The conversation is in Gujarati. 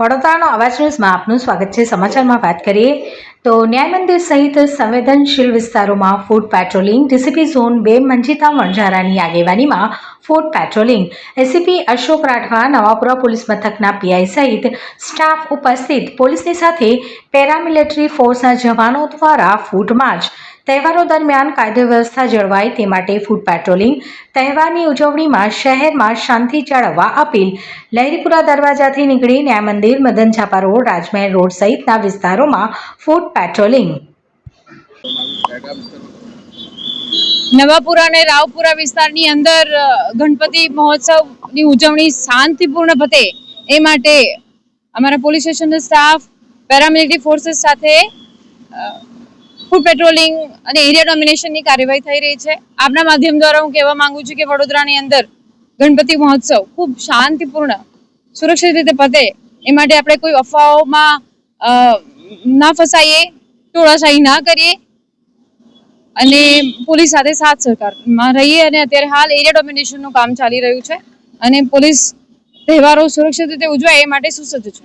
વડોદરાનો અવાજ ન્યૂઝમાં આપનું સ્વાગત છે. સમાચારમાં વાત કરીએ તો ન્યાય મંદિર સહિત સંવેદનશીલ વિસ્તારોમાં ફૂડ પેટ્રોલિંગ, ડીસીપી ઝોન બે, મંજિતા વણઝારાની આગેવાનીમાં foot patrolling. ACP Ashok Rathva, Navapura police મથકના પીઆઈ સહિત સ્ટાફ ઉપસ્થિત. પોલીસની સાથે પેરામિલિટરી ફોર્સના જવાનો દ્વારા ફૂડ માર્ચ તહેવારો દરમિયાન કાયદો વ્યવસ્થા જળવાય તે માટે ફૂડ પેટ્રોલિંગ તહેવારની ઉજવણીમાં શહેરમાં શાંતિ જાળવવા અપીલ. લહેરીપુરા દરવાજાથી નીકળી ન્યાય મંદિર મદન છાપા રોડ, રાજમહેલ રોડ સહિતના વિસ્તારોમાં ફૂડ પેટ્રોલિંગ નવાપુરા અને રાવપુરા વિસ્તારની અંદર ગણપતિ મહોત્સવની ઉજવણી શાંતિપૂર્ણ પતે એ માટે અમારા પોલીસ સ્ટેશનનો સ્ટાફ, પેરામિલિટરી ફોર્સીસ સાથે ફૂડ પેટ્રોલિંગ અને એરિયા ડોમિનેશનની કાર્યવાહી થઈ રહી છે. આપના માધ્યમ દ્વારા હું કહેવા માંગુ છું કે વડોદરાની અંદર ગણપતિ મહોત્સવ ખૂબ શાંતિપૂર્ણ, સુરક્ષિત રીતે પતે. એ માટે આપણે કોઈ અફવાઓમાં ના ફસાઈએ, ટોળાશાહી ના કરીએ અને પોલીસ સાથે સાથ સરકારમાં રહીએ અને અત્યારે હાલ એરિયા ડોમિનેશનનું કામ ચાલી રહ્યું છે અને પોલીસ તહેવારો સુરક્ષિત રીતે ઉજવાય એ માટે સુસજ્જ છે.